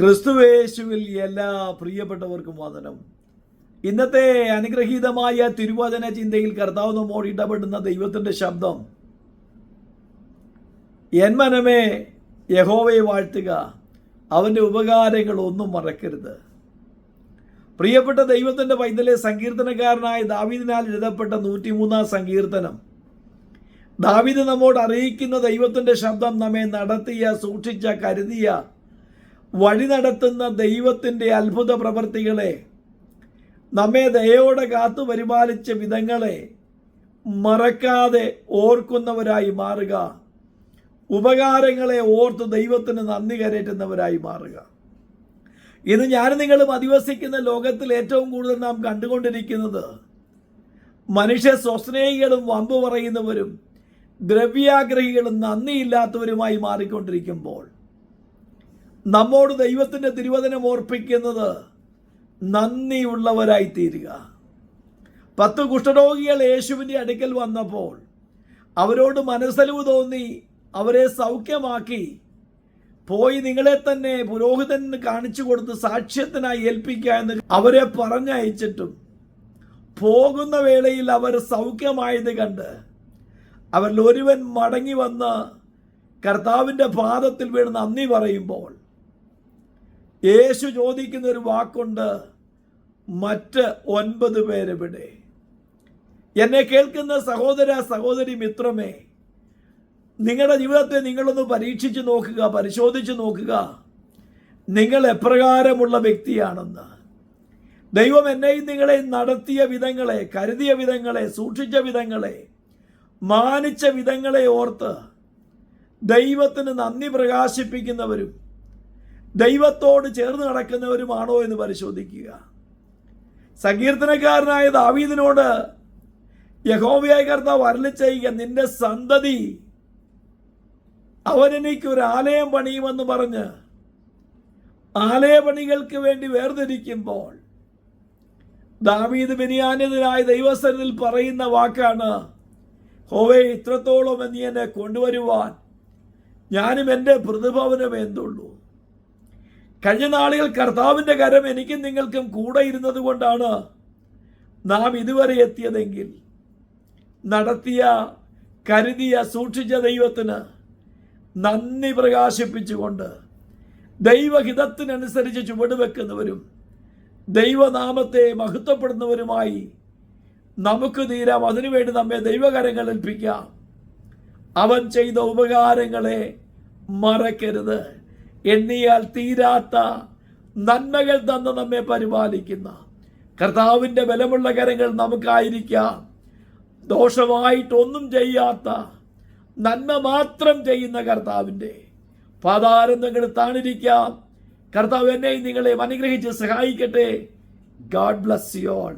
ക്രിസ്തുവേശുവിൽ എല്ലാ പ്രിയപ്പെട്ടവർക്കും വന്ദനം. ഇന്നത്തെ അനുഗ്രഹീതമായ തിരുവചന ചിന്തയിൽ കർത്താവ് നമ്മോട് ഇടപെടുന്ന ദൈവത്തിന്റെ ശബ്ദം. എൻ മനമേ യഹോവയെ വാഴ്ത്തുക. അവന്റെ ഉപകാരങ്ങൾ ഒന്നും മറക്കരുത്. പ്രിയപ്പെട്ട ദൈവത്തിന്റെ പൈതലെ സങ്കീർത്തനക്കാരനായ ദാവീദിനാൽ എഴുതപ്പെട്ട നൂറ്റിമൂന്നാം സങ്കീർത്തനം. ദാവീദ് നമ്മോട് അറിയിക്കുന്ന ദൈവത്തിന്റെ ശബ്ദം നമ്മെ നടത്തിയ സൂക്ഷിച്ച കരുതിയ വഴി നടത്തുന്ന ദൈവത്തിന്റെ അത്ഭുത പ്രവർത്തികളെ നമ്മെ ദയോടെ കാത്തു പരിപാലിച്ച വിധങ്ങളെ മറക്കാതെ ഓർക്കുന്നവരായി മാറുക. ഉപകാരങ്ങളെ ഓർത്ത് ദൈവത്തിന് നന്ദി കരയറ്റുന്നവരായി മാറുക. ഇന്ന് ഞാൻ നിങ്ങളും അധിവസിക്കുന്ന ലോകത്തിൽ ഏറ്റവും കൂടുതൽ നാം കണ്ടുകൊണ്ടിരിക്കുന്നത് മനുഷ്യ സ്വസ്നേഹികളും വമ്പ് പറയുന്നവരും ദ്രവ്യാഗ്രഹികളും നന്ദിയില്ലാത്തവരുമായി മാറിക്കൊണ്ടിരിക്കുമ്പോൾ നമ്മോട് ദൈവത്തിന്റെ തിരുവചനം ഓർപ്പിക്കുന്നത് നന്ദിയുള്ളവരായി തീരുക പത്ത് കുഷ്ഠരോഗികൾ യേശുവിന്റെ അടുക്കൽ വന്നപ്പോൾ അവരോട് മനസ്സലിവ് തോന്നി അവരെ സൗഖ്യമാക്കി. പോയി നിങ്ങളെ തന്നെ പുരോഹിതന് കാണിച്ചു കൊടുത്ത് സാക്ഷ്യത്തിനായി ഏൽപ്പിക്കുക എന്ന് അവരെ പറഞ്ഞയച്ചിട്ടും പോകുന്ന വേളയിൽ അവർ സൗഖ്യമായത് കണ്ട് അവരിൽ ഒരുവൻ മടങ്ങി വന്ന് കർത്താവിന്റെ പാദത്തിൽ വീണ് നന്ദി പറയുമ്പോൾ യേശു ചോദിക്കുന്ന ഒരു വാക്കുണ്ട് മറ്റ് ഒൻപത് പേരെവിടെ? എന്നെ കേൾക്കുന്ന സഹോദര സഹോദരി മിത്രമേ നിങ്ങളുടെ ജീവിതത്തെ നിങ്ങളൊന്ന് പരീക്ഷിച്ച് നോക്കുക പരിശോധിച്ച് നോക്കുക. നിങ്ങൾ എപ്രകാരമുള്ള വ്യക്തിയാണെന്ന്. ദൈവം എന്നെയും നിങ്ങളെ നടത്തിയ വിധങ്ങളെ കരുതിയ വിധങ്ങളെ സൂക്ഷിച്ച വിധങ്ങളെ മാനിച്ച വിധങ്ങളെ ഓർത്ത് ദൈവത്തിന് നന്ദി പ്രകാശിപ്പിക്കുന്നവരും ദൈവത്തോട് ചേർന്ന് നടക്കുന്നവരുമാണോ എന്ന് പരിശോധിക്കുക. സങ്കീർത്തനക്കാരനായ ദാവീദിനോട് യഹോവയായ കർത്താവ് അരളി നിന്റെ സന്തതി അവനെനിക്ക് ഒരു ആലയം പണിയുമെന്ന് പറഞ്ഞ് ആലയപണികൾക്ക് വേണ്ടി വേർതിരിക്കുമ്പോൾ ദാവീദ് ബിനിയാനിതനായ ദൈവസ്ഥനിൽ പറയുന്ന വാക്കാണ് ഹോവേ ഇത്രത്തോളം നീ എന്നെ കൊണ്ടുവരുവാൻ ഞാനും എന്റെ പ്രതിഭവനം എന്തുള്ളൂ? കഴിഞ്ഞ നാളുകൾ കർത്താവിന്റെ കരം എനിക്കും നിങ്ങൾക്കും കൂടെ ഇരുന്നത് കൊണ്ടാണ് നാം ഇതുവരെ എത്തിയതെങ്കിൽ നടത്തിയ കരുതിയ സൂക്ഷിച്ച ദൈവത്തിന് നന്ദി പ്രകാശിപ്പിച്ചുകൊണ്ട് ദൈവഹിതത്തിനനുസരിച്ച് ചുവടുവെക്കുന്നവരും ദൈവനാമത്തെ മഹത്വപ്പെടുന്നവരുമായി നമുക്ക് തീരാം. അതിനുവേണ്ടി നമ്മെ ദൈവകരങ്ങൾ ഏൽപ്പിക്കാം. അവൻ ചെയ്ത ഉപകാരങ്ങളെ മറക്കരുത്. എണ്ണിയാൽ തീരാത്ത നന്മകൾ തന്ന് നമ്മെ പരിപാലിക്കുന്ന. കർത്താവിന്റെ ബലമുള്ള കരങ്ങൾ നമുക്കായിരിക്കാം. ദോഷമായിട്ടൊന്നും ചെയ്യാത്ത നന്മ മാത്രം ചെയ്യുന്ന കർത്താവിന്റെ. പാതാരന്തങ്ങൾ താണിരിക്കാം. കർത്താവ് എന്നെയും നിങ്ങളെ അനുഗ്രഹിച്ച് സഹായിക്കട്ടെ. God bless you all.